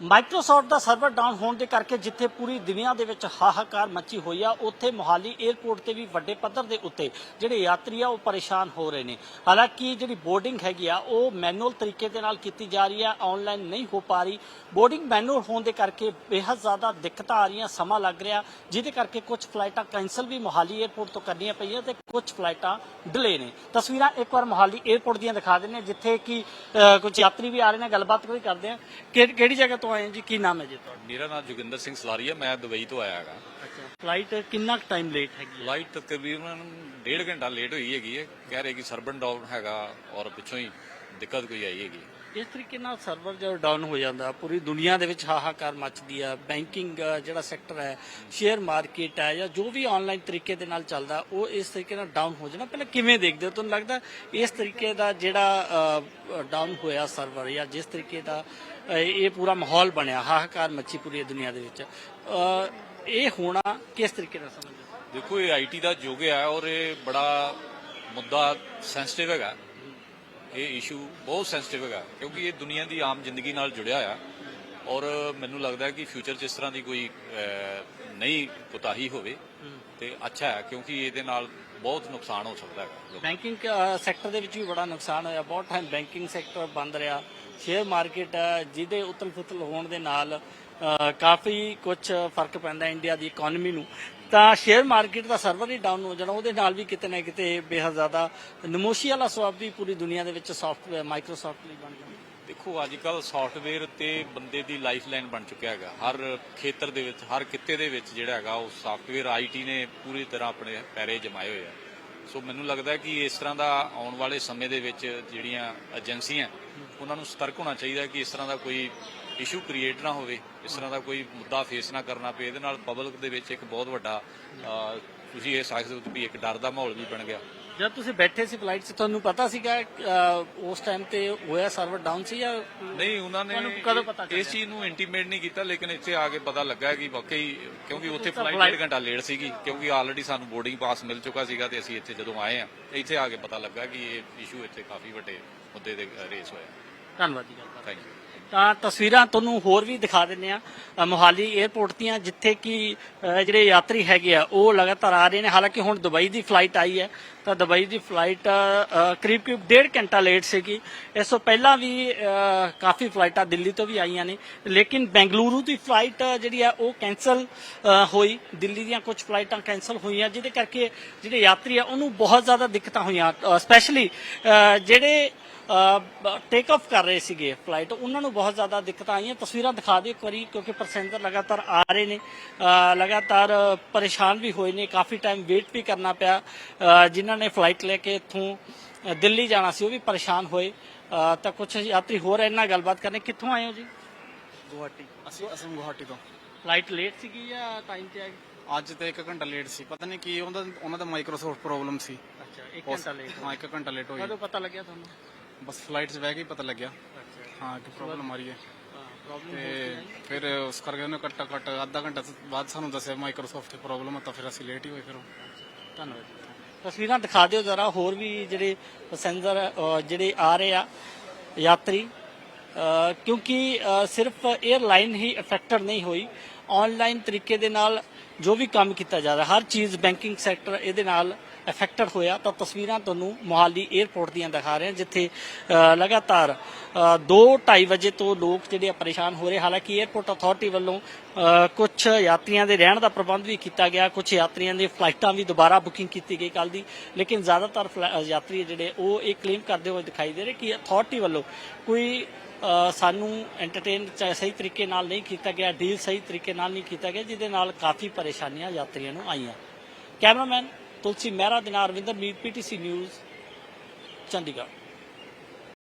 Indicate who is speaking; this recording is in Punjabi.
Speaker 1: ਮਾਈਕਰੋਸਾਫਟ ਦਾ ਸਰਵਰ ਡਾਊਨ ਹੋਣ ਦੇ ਕਰਕੇ ਜਿੱਥੇ ਪੂਰੀ ਦੁਨੀਆ ਦੇ ਵਿੱਚ ਹਾਹਾਕਾਰ ਮੱਚੀ ਹੋਈ ਆ, ਉੱਥੇ ਮੋਹਾਲੀ 에ਅਰਪੋਰਟ ਤੇ ਵੀ ਵੱਡੇ ਪੱਧਰ ਦੇ ਉੱਤੇ ਜਿਹੜੇ ਯਾਤਰੀ ਆ, ਉਹ ਪਰੇਸ਼ਾਨ ਹੋ ਰਹੇ ਨੇ। ਹਾਲਾਂਕਿ ਜਿਹੜੀ ਬੋਰਡਿੰਗ ਹੈਗੀ ਆ, ਉਹ ਮੈਨੂਅਲ ਤਰੀਕੇ ਦੇ ਨਾਲ ਕੀਤੀ ਜਾ ਰਹੀ ਆ ਆਨਲਾਈਨ ਨਹੀਂ ਹੋ ਪਾ ਰਹੀ। ਬੋਰਡਿੰਗ ਮੈਨੂਅਲ ਹੋਣ ਦੇ ਕਰਕੇ ਬੇਹੱਦ ਜ਼ਿਆਦਾ ਦਿੱਕਤਾਂ ਆ ਰਹੀਆਂ, ਸਮਾਂ ਲੱਗ ਰਿਹਾ, ਜਿਹਦੇ ਕਰਕੇ ਕੁਝ ਫਲਾਈਟਾਂ ਕੈਂਸਲ ਵੀ ਮੋਹਾਲੀ 에ਅਰਪੋਰਟ ਤੋਂ ਕਰਨੀਆਂ ਪਈਆਂ ਤੇ ਕੁਝ ਫਲਾਈਟਾਂ ਡਿਲੇ ਨੇ। ਤਸਵੀਰਾਂ ਇੱਕ ਵਾਰ ਮੋਹਾਲੀ 에ਅਰਪੋਰਟ ਦੀਆਂ ਦਿਖਾ ਹਾਂ ਜਿੱਥੇ ਕਿ ਕੁਝ ਯਾਤਰੀ ਵੀ ਆ ਰਹੇ ਨੇ ਗੱਲਬਾਤ ਵੀ ਕਰਦੇ ਆ ਕਿਹੜੀ ਜਗ੍ਹਾ ਤੋਂ ਆਏ ਹੋ ਜੀ? ਕੀ ਨਾਮ ਹੈ ਜੀ ਤੁਹਾਡਾ?
Speaker 2: ਮੇਰਾ ਨਾਮ ਜੋਗਿੰਦਰ ਸਿੰਘ ਸਲਾਰੀਆ ਮੈਂ ਦੁਬਈ ਤੋਂ ਆਇਆ ਹੈਗਾ।
Speaker 1: ਅੱਛਾ। ਫਲਾਈਟ ਕਿੰਨਾ ਟਾਈਮ ਲੇਟ ਹੈਗੀ ਹੈ?
Speaker 2: ਫਲਾਈਟ ਤਕਰੀਬਨ ਡੇਢ ਘੰਟਾ ਲੇਟ ਹੋਈ ਹੈਗੀ ਹੈ। ਕਹਿ ਰਹੇ ਕਿ ਸਰਬਨ ਡਾਊਨ ਹੈਗਾ ਔਰ ਪਿੱਛੋਂ ਹੀ ਦਿੱਕਤ ਕੋਈ ਆਈ ਹੈਗੀ
Speaker 1: ਇਸ ਤਰੀਕੇ ਨਾਲ ਸਰਵਰ ਜਦੋਂ ਡਾਊਨ ਹੋ ਜਾਂਦਾ, ਪੂਰੀ ਦੁਨੀਆ ਦੇ ਵਿੱਚ ਹਾਹਾਕਾਰ ਮੱਚਦੀ ਆ ਬੈਂਕਿੰਗ ਜਿਹੜਾ ਸੈਕਟਰ ਹੈ ਸ਼ੇਅਰ ਮਾਰਕੀਟ ਹੈ ਜਾਂ ਜੋ ਵੀ ਆਨਲਾਈਨ ਤਰੀਕੇ ਦੇ ਨਾਲ ਚੱਲਦਾ, ਉਹ ਇਸ ਤਰੀਕੇ ਨਾਲ ਡਾਊਨ ਹੋ ਜਾਣਾ। ਪਹਿਲਾਂ ਕਿਵੇਂ ਦੇਖਦੇ ਹੋ? ਤੁਹਾਨੂੰ ਲੱਗਦਾ ਇਸ ਤਰੀਕੇ ਦਾ ਜਿਹੜਾ ਡਾਊਨ ਹੋਇਆ ਸਰਵਰ ਜਾਂ ਜਿਸ ਤਰੀਕੇ ਦਾ ਇਹ ਪੂਰਾ ਮਾਹੌਲ ਬਣਿਆ, ਹਾਹਾਕਾਰ ਮੱਚੀ ਪੂਰੀ ਦੁਨੀਆ ਦੇ ਵਿੱਚ ਇਹ ਹੋਣਾ ਕਿਸ ਤਰੀਕੇ ਨਾਲ ਸਮਝਦੇ
Speaker 2: ਦੇਖੋ, ਇਹ ਆਈਟੀ ਦਾ ਯੁੱਗ ਹੈ ਔਰ ਇਹ ਬੜਾ ਮੁੱਦਾ ਸੈਂਸਿਟਿਵ ਹੈਗਾ। ਇਹ ਇਸ਼ੂ ਬਹੁਤ ਸੈਂਸਿਟਿਵ ਹੈਗਾ, ਕਿਉਂਕਿ ਇਹ ਦੁਨੀਆ ਦੀ ਆਮ ਜ਼ਿੰਦਗੀ ਨਾਲ ਜੁੜਿਆ ਆ ਔਰ ਮੈਨੂੰ ਲੱਗਦਾ ਹੈ ਕਿ ਫਿਊਚਰ 'ਚ ਇਸ ਤਰ੍ਹਾਂ ਦੀ ਕੋਈ ਨਹੀਂ ਕੁਤਾਹੀ ਹੋਵੇ ਤੇ ਅੱਛਾ ਹੈ, ਕਿਉਂਕਿ ਇਹਦੇ ਨਾਲ ਬਹੁਤ ਨੁਕਸਾਨ ਹੋ ਸਕਦਾ ਹੈਗਾ
Speaker 1: ਬੈਂਕਿੰਗ ਸੈਕਟਰ ਦੇ ਵਿੱਚ ਵੀ ਬੜਾ ਨੁਕਸਾਨ ਹੋਇਆ। ਬਹੁਤ ਟਾਈਮ ਬੈਂਕਿੰਗ ਸੈਕਟਰ ਬੰਦ ਰਿਹਾ। ਸ਼ੇਅਰ ਮਾਰਕੀਟ ਜਿਹਦੇ ਉਤਲ ਫੁਤਲ ਹੋਣ ਦੇ ਨਾਲ ਕਾਫੀ ਕੁਝ ਫ਼ਰਕ ਪੈਂਦਾ ਇੰਡੀਆ ਦੀ ਇਕਨੋਮੀ ਨੂੰ। ਤਾਂ ਸ਼ੇਅਰ ਮਾਰਕੀਟ ਦਾ ਸਰਵਰ ਹੀ ਡਾਊਨ ਹੋ ਜਾਣਾ, ਉਹਦੇ ਨਾਲ ਵੀ ਕਿਤੇ ਨਾ ਕਿਤੇ ਬੇਹੱਦ ਜ਼ਿਆਦਾ ਨਮੋਸ਼ੀ ਵਾਲਾ ਸਵਾਬ ਵੀ ਪੂਰੀ ਦੁਨੀਆ ਦੇ ਵਿੱਚ ਸੌਫਟਵੇਅਰ ਮਾਈਕਰੋਸਾਫਟ ਲਈ ਬਣ ਜਾਂਦਾ।
Speaker 2: ਦੇਖੋ ਅੱਜ ਕੱਲ ਸੌਫਟਵੇਅਰ ਤੇ ਬੰਦੇ ਦੀ ਲਾਈਫਲਾਈਨ ਬਣ ਚੁੱਕਿਆ ਹੈਗਾ। ਹਰ ਖੇਤਰ ਦੇ ਵਿੱਚ, ਹਰ ਕਿੱਤੇ ਦੇ ਵਿੱਚ ਜਿਹੜਾ ਹੈਗਾ, ਉਹ ਸੌਫਟਵੇਅਰ ਆਈਟੀ ਨੇ ਪੂਰੀ ਤਰ੍ਹਾਂ ਆਪਣੇ ਪੈਰੇ ਜਮਾਏ ਹੋਏ ਆ। ਸੋ ਮੈਨੂੰ ਲੱਗਦਾ ਹੈ ਕਿ ਇਸ ਤਰ੍ਹਾਂ ਦਾ ਆਉਣ ਵਾਲੇ ਸਮੇਂ ਦੇ ਵਿੱਚ ਜਿਹੜੀਆਂ ਏਜੰਸੀਆਂ, ਉਹਨਾਂ ਨੂੰ ਸਤਰਕ ਹੋਣਾ ਚਾਹੀਦਾ ਕਿ ਇਸ ਤਰ੍ਹਾਂ ਦਾ ਕੋਈ ਇਸ਼ੂ ਕ੍ਰੀਏਟ ਨਾ ਹੋਵੇ, ਇਸ ਤਰ੍ਹਾਂ ਦਾ ਕੋਈ ਮੁੱਦਾ ਫੇਸ ਨਾ ਕਰਨਾ ਪਏ ਇਹਦੇ ਨਾਲ ਪਬਲਿਕ ਦੇ ਵਿੱਚ ਇੱਕ ਬਹੁਤ ਵੱਡਾ ਤੁਸੀਂ ਇਹ ਸਕਦੇ ਹੋ ਵੀ ਇੱਕ ਡਰ ਦਾ ਮਾਹੌਲ ਵੀ ਬਣ ਗਿਆ।
Speaker 1: ਜਦ ਤੁਸੀਂ ਬੈਠੇ ਸੀ ਫਲਾਈਟ 'ਚ ਤੁਹਾਨੂੰ ਪਤਾ ਸੀਗਾ ਅ, ਉਸ ਟਾਈਮ ਤੇ ਹੋਇਆ ਸਰਵਰ ਡਾਊਨ ਸੀ ਜਾਂ
Speaker 2: ਨਹੀਂ ਉਹਨਾਂ ਨੇ
Speaker 1: ਤੁਹਾਨੂੰ ਕਦੋਂ ਪਤਾ ਚੱਲਿਆ?
Speaker 2: ਇਸ ਚੀਜ਼ ਨੂੰ ਇੰਟੀਮੇਟ ਨਹੀਂ ਕੀਤਾ ਲੇਕਿਨ ਇੱਥੇ ਆ ਕੇ ਪਤਾ ਲੱਗਾ ਕਿ ਵਾਕਈ ਕਿਉਂਕਿ ਉੱਥੇ
Speaker 1: ਤਾਂ
Speaker 2: ਫਲਾਈਟ
Speaker 1: flight-
Speaker 2: ਡੇਢ ਘੰਟਾ ਲੇਟ ਸੀਗੀ ਕਿਉਂਕਿ ਆਲਰੇਡੀ ਸਾਨੂੰ ਬੋਰਡਿੰਗ ਪਾਸ ਮਿਲ ਚੁੱਕਾ ਸੀਗਾ ਤੇ ਅਸੀਂ ਇੱਥੇ ਜਦੋਂ ਆਏ ਆ ਇੱਥੇ ਆ ਕੇ ਪਤਾ ਲੱਗਾ ਕਿ ਇਹ ਇਸ਼ੂ ਇੱਥੇ ਕਾਫੀ ਵੱਡੇ ਮੁੱਦੇ ਦੇ ਰੇਸ ਹੋਇਆ
Speaker 1: ਧੰਨਵਾਦ ਜੀ ਗੱਲਬਾਤ
Speaker 2: ਥੈਂਕ ਯੂ
Speaker 1: ਤਾਂ ਤਸਵੀਰਾਂ ਤੁਹਾਨੂੰ ਹੋਰ ਵੀ ਦਿਖਾ ਦਿੰਨੇ ਆ ਮੋਹਾਲੀ 에ਅਰਪੋਰਟ ਦੀਆਂ ਜਿੱਥੇ ਕਿ ਜਿਹੜੇ ਯਾਤਰੀ ਹੈਗੇ ਆ ਉਹ ਲਗਾਤਾਰ ਆ ਰਹੇ ਨੇ। ਹਾਲਾਂਕਿ ਹੁਣ ਦੁਬਈ ਦੀ ਫਲਾਈਟ ਆਈ ਹੈ ਤਾਂ ਦੁਬਈ ਦੀ ਫਲਾਈਟ ਕਰੀਬ ਕਰੀਬ ਡੇਢ ਘੰਟਾ ਲੇਟ ਸੀਗੀ। ਇਸ ਤੋਂ ਪਹਿਲਾਂ ਵੀ ਕਾਫੀ ਫਲਾਈਟਾਂ ਦਿੱਲੀ ਤੋਂ ਵੀ ਆਈਆਂ ਨੇ। ਲੇਕਿਨ ਬੈਂਗਲੁਰੂ ਦੀ ਫਲਾਈਟ ਜਿਹੜੀ ਆ ਉਹ ਕੈਨਸਲ ਹੋਈ। ਦਿੱਲੀ ਦੀਆਂ ਕੁਝ ਫਲਾਈਟਾਂ ਕੈਨਸਲ ਹੋਈਆਂ ਜਿਹਦੇ ਕਰਕੇ ਜਿਹੜੇ ਯਾਤਰੀ ਆ ਉਹਨੂੰ ਬਹੁਤ ਜ਼ਿਆਦਾ ਦਿੱਕਤਾਂ ਹੋਈਆਂ। ਸਪੈਸ਼ਲੀ ਜਿਹੜੇ ਟੇਕ ਆਫ ਕਰ ਰਹੇ ਸੀਗੇ ਫਲਾਈਟ ਉਹਨਾਂ ਨੂੰ ਬਹੁਤ ਜ਼ਿਆਦਾ ਦਿੱਕਤਾਂ ਆਈਆਂ। ਤਸਵੀਰਾਂ ਦਿਖਾ ਦਿਓ ਇੱਕ ਵਾਰੀ ਕਿਉਂਕਿ ਪੈਸੇਂਜਰ ਲਗਾਤਾਰ ਆ ਰਹੇ ਨੇ। ਲਗਾਤਾਰ ਪਰੇਸ਼ਾਨ ਵੀ ਹੋਏ ਨੇ। ਕਾਫੀ ਟਾਈਮ ਵੇਟ ਵੀ ਕਰਨਾ ਪਿਆ ਜਿਨ੍ਹਾਂ ਨੇ ਫਲਾਈਟ ਲੈ ਕੇ ਇੱਥੋਂ ਦਿੱਲੀ ਜਾਣਾ ਸੀ ਉਹ ਵੀ ਪਰੇਸ਼ਾਨ ਹੋਏ। ਤਾਂ ਕੁਝ ਯਾਤਰੀ ਹੋਰ ਇਹਨਾਂ ਨਾਲ ਗੱਲਬਾਤ ਕਰਨੇ ਕਿੱਥੋਂ ਆਏ ਹੋ ਜੀ?
Speaker 3: ਗੁਹਾਟੀ। ਅਸੀਂ ਅਸਮ ਗੁਹਾਟੀ ਤੋਂ।
Speaker 1: ਫਲਾਈਟ ਲੇਟ ਸੀਗੀ ਜਾਂ ਟਾਈਮ ਤੇ ਆ ਗਈ
Speaker 3: ਅੱਜ ਤੇ 1 ਘੰਟਾ ਲੇਟ ਸੀ। ਪਤਾ ਨਹੀਂ ਕੀ ਉਹਦਾ ਉਹਨਾਂ ਦਾ ਮਾਈਕਰੋਸਾਫਟ ਪ੍ਰੋਬਲਮ ਸੀ।
Speaker 1: ਅੱਛਾ 1 ਘੰਟਾ ਲੇਟ
Speaker 3: ਹਾਂ 1 ਘੰਟਾ ਲੇਟ ਹੋਈ।
Speaker 1: ਕਦੋਂ ਪਤਾ ਲੱਗਿਆ ਤੁਹਾਨੂੰ?
Speaker 3: ਬਸ ਫਲਾਈਟ 'ਚ ਬਹਿ ਕੇ ਹੀ ਪਤਾ ਲੱਗਿਆ। ਹਾਂ ਕਿ ਪ੍ਰੋਬਲਮ ਆ ਰਹੀ ਹੈ। ਤੇ ਫਿਰ ਉਸ ਕਰਕੇ ਉਹਨੇ ਘੱਟਾ ਘੱਟ ਅੱਧਾ ਘੰਟਾ ਤੋਂ ਬਾਅਦ ਸਾਨੂੰ ਦੱਸਿਆ ਮਾਈਕਰੋਸਾਫਟ ਦੀ ਪ੍ਰੋਬਲਮ ਆ ਤਾਂ ਫਿਰ ਅਸੀਂ ਲੇਟ ਹੀ ਹੋਏ ਫਿਰ ਉਹ।
Speaker 1: ਧੰਨਵਾਦ। ਤਸਵੀਰਾਂ ਦਿਖਾ ਦਿਓ ਜ਼ਰਾ ਹੋਰ ਵੀ ਜਿਹੜੇ ਪੈਸੇਂਜਰ ਜਿਹੜੇ ਆ ਰਹੇ ਆ ਯਾਤਰੀ ਕਿਉਂਕਿ ਸਿਰਫ 에ਅਰਲਾਈਨ ਹੀ ਅਫੈਕਟਡ ਨਹੀਂ ਹੋਈ। ਆਨਲਾਈਨ ਤਰੀਕੇ ਦੇ ਨਾਲ ਜੋ ਵੀ ਕੰਮ ਕੀਤਾ ਜਾ ਰਿਹਾ ਹਰ ਚੀਜ਼ ਬੈਂਕਿੰਗ ਸੈਕਟਰ ਇਹਦੇ ਨਾਲ ਅਫੈਕਟਡ ਹੋਇਆ ਤਾਂ ਤਸਵੀਰਾਂ ਤੁਹਾਨੂੰ ਮੋਹਾਲੀ 에ਅਰਪੋਰਟ ਦੀਆਂ ਦਿਖਾ ਰਹੇ ਹਾਂ ਜਿੱਥੇ ਅ, ਲਗਾਤਾਰ 2:30 ਵਜੇ ਤੋਂ ਲੋਕ ਜਿਹੜੇ ਆ ਪਰੇਸ਼ਾਨ ਹੋ ਰਹੇ ਹਾਲਾਂਕਿ 에ਅਰਪੋਰਟ ਅਥਾਰਟੀ ਵੱਲੋਂ ਕੁਝ ਯਾਤਰੀਆਂ ਦੇ ਰਹਿਣ ਦਾ ਪ੍ਰਬੰਧ ਵੀ ਕੀਤਾ ਗਿਆ ਕੁਝ ਯਾਤਰੀਆਂ ਦੀ ਫਲਾਈਟਾਂ ਵੀ ਦੁਬਾਰਾ ਬੁਕਿੰਗ ਕੀਤੀ ਗਈ ਕੱਲ ਦੀ ਲੇਕਿਨ ਜ਼ਿਆਦਾਤਰ ਫਲਾ- ਯਾਤਰੀ ਜਿਹੜੇ ਉਹ ਇਹ ਕਲੇਮ ਕਰਦੇ ਹੋਏ ਦਿਖਾਈ ਦੇ ਰਹੇ ਕਿ ਅਥਾਰਟੀ ਵੱਲੋਂ ਕੋਈ ਸਾਨੂੰ ਐਂਟਰਟੇਨ ਸਹੀ ਤਰੀਕੇ ਨਾਲ ਨਹੀਂ ਕੀਤਾ ਗਿਆ ਡੀਲ ਸਹੀ ਤਰੀਕੇ ਨਾਲ ਨਹੀਂ ਕੀਤਾ ਗਿਆ ਜਿਹਦੇ ਨਾਲ ਕਾਫੀ ਪਰੇਸ਼ਾਨੀਆਂ ਯਾਤਰੀਆਂ ਨੂੰ ਆਈਆਂ। ਕੈਮਰਾਮੈਨ ਤੁਲਸੀ ਮਹਿਰਾ ਦੇ ਨਾਲ ਰਵਿੰਦਰ ਮੀਰ ਪੀਟੀਸੀ ਨਿਊਜ਼ ਚੰਡੀਗੜ੍ਹ।